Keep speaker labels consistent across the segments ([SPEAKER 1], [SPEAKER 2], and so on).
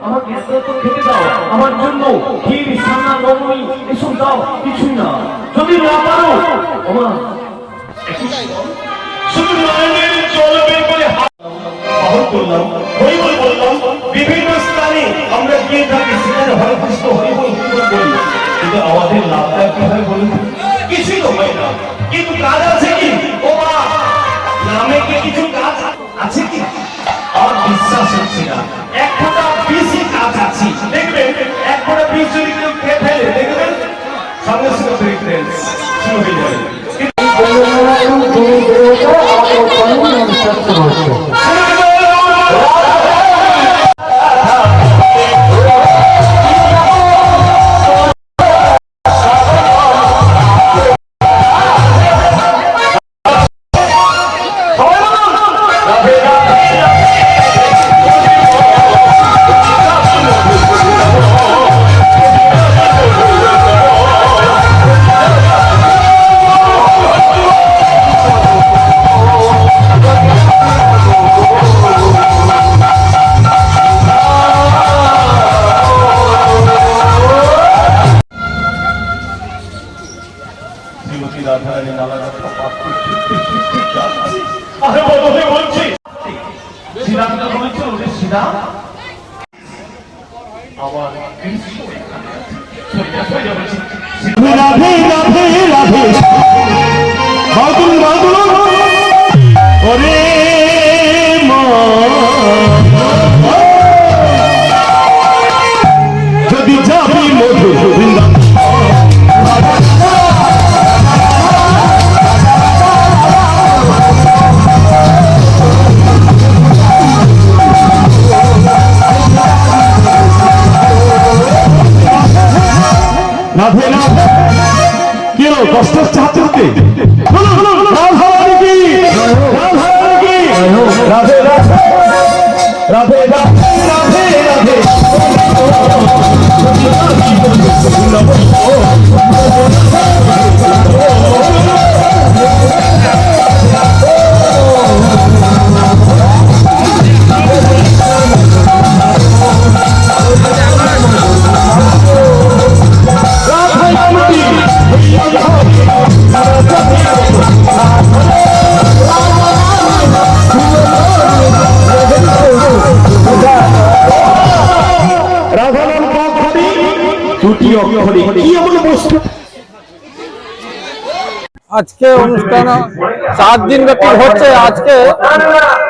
[SPEAKER 1] এত এত খেতে দাও, আমার জন্য ক্ষীর সান্না নবমী এসব দাও, কিছুই না। যদি না পারো ওমা
[SPEAKER 2] শুধু বিভিন্ন স্থানে আমরা গিয়ে থাকি, সেখানে কিন্তু আমাদের লাভটা কি হয় কিছুই হয় না। কিন্তু কাজ আছে কি? নামে কি কিছু কাজ আছে কি? আমার বিশ্বাস হচ্ছে না। এক ফোঁটা বেশি কাজ আছে। দেখবেন, এক ফোঁটা যদি কেউ খেয়ে ফেলে, দেখবেন সঙ্গে সঙ্গে ট্রিটমেন্ট শুরু হয়ে যাবে। শ্রীমতী রাধারানী সৃষ্টি আরে বদলে বলছি।
[SPEAKER 1] শ্রীরামটা বলেছিল ওরে শ্রীরাম
[SPEAKER 2] আমার কৃষ্ণ এখানে আছে।
[SPEAKER 3] কষ্ট হচ্ছে হাতে রাধে রাধে রাধে রাধে রাধে রাধে রাধা। বস্তু
[SPEAKER 4] আজকে অনুষ্ঠান চার দিন ব্যাপী হচ্ছে। আজকে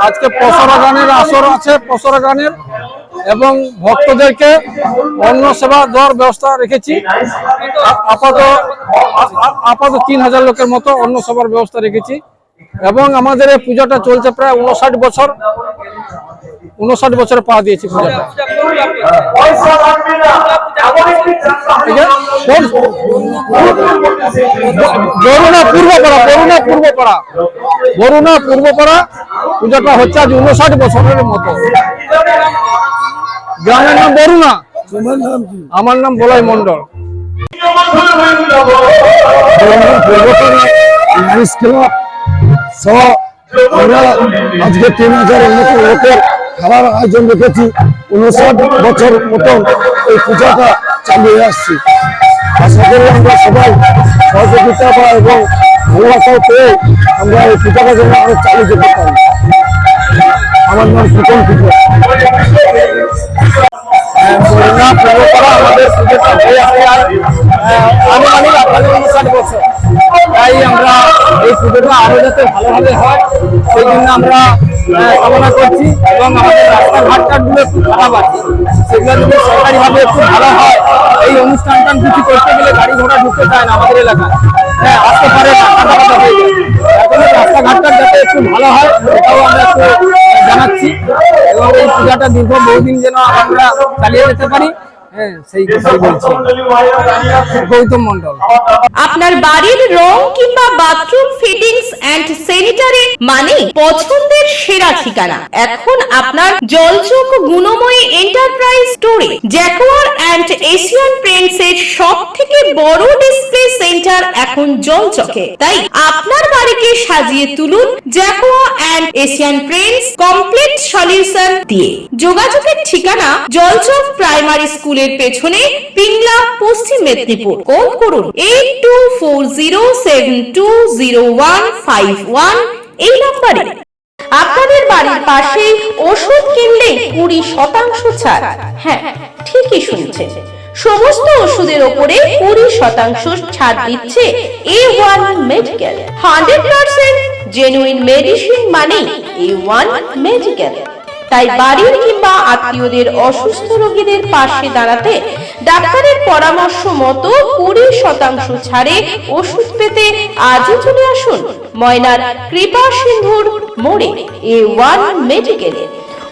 [SPEAKER 4] আজকে পসরা গানের আসর আছে পসরা গানের এবং ভক্তদেরকে অন্ন সেবা দেওয়ার ব্যবস্থা রেখেছি। আ- আপাতত আ- আ- আপাতত তিন হাজার লোকের মতো অন্ন সেবার ব্যবস্থা রেখেছি। এবং আমাদের এই পূজাটা চলছে প্রায় উনষাট বছর। উনষাট বছরে পা দিয়েছি বরুণা পূর্বপাড়া বরুণা পূর্বপাড়া। বরুণা পূর্বপাড়া পূজাটা হচ্ছে আজ উনষাট বছরের মতো। গ্রামের নাম বরুণা। আমার নাম বলাই মন্ডল
[SPEAKER 3] আজকে তিন হাজার লোকের খাবার আয়োজন রেখেছি। উনষাট বছর মতন এই পূজাটা চালিয়ে আসছি। আশা করি আমরা সবাই সহযোগিতা বা এবং ভালোবাসাও পেয়ে আমরা এই পূজাটা যেন আরও চালিয়ে যেতে পারি। আমার নাম সুকন পুজো
[SPEAKER 4] আমাদের পুজোটা হয়ে আর আনুমানিক আপনাদের উনষাট বছর তাই আমরা এই পুজোটা আরও যাতে ভালোভাবে হয় সেই জন্য আমরা কামনা করছি এবং আমাদের রাস্তাঘাটগুলো একটু খারাপ আছে সেগুলো যদি সরকারিভাবে একটু ভালো হয় এই অনুষ্ঠানটা কিছু করতে গেলে গাড়ি ঘোড়া ঢুকতে চায় না আমাদের এলাকায় হ্যাঁ আসতে পারে কাটা হয়ে যায় এখন রাস্তাঘাটটা যাতে একটু ভালো হয় এটাও আমরা একটু জানাচ্ছি। এবং এই পূজাটা দীর্ঘ বহুদিন যেন আমরা চালিয়ে যেতে পারি। হ্যাঁ সেই কথাই বলছি। গৌতম মন্ডল
[SPEAKER 5] আপনার বাড়ির রং কিংবা বাথরুম ফিটিংস এন্ড স্যানিটারি মানে পছন্দের সেরা ঠিকানা। এখন আপনার জলচোখ গুণময়ী এন্টারপ্রাইজ স্টোরে জ্যাকোয়ার এন্ড এশিয়ান পেন্টস এর সব থেকে বড় ডিসপ্লে সেন্টার এখন জলচকে। তাই আপনার বাড়িকে সাজিয়ে তুলুন Jaquar and Asian Paints complete solution দিয়ে। যোগাযোগের ঠিকানা জলচক প্রাইমারি স্কুলের পেছনে পিংলা, পশ্চিম মেদিনীপুর। কল করুন eight two four zero seven two zero one five one এই নম্বরে। আপনাদের বাড়ির পাশে ওষুধ কিনলে কুড়ি শতাংশ ছাড়। হ্যাঁ ঠিকই শুনছেন। সমস্ত ওষুধের ওপরে কুড়ি শতাংশ ছাড় দিচ্ছে A one medical hundred percent genuine medicine মানে এ ওয়ান মেডিকেল তাই বাড়ির কিংবা আত্মীয়দের অসুস্থ রোগীদের পাশে দাঁড়াতে ডাক্তারের পরামর্শ মতো কুড়ি শতাংশ ছাড়ে ওষুধ পেতে আজও চলে আসুন ময়নার কৃপা সিন্ধুর মোড়ে এ ওয়ান মেডিকেলে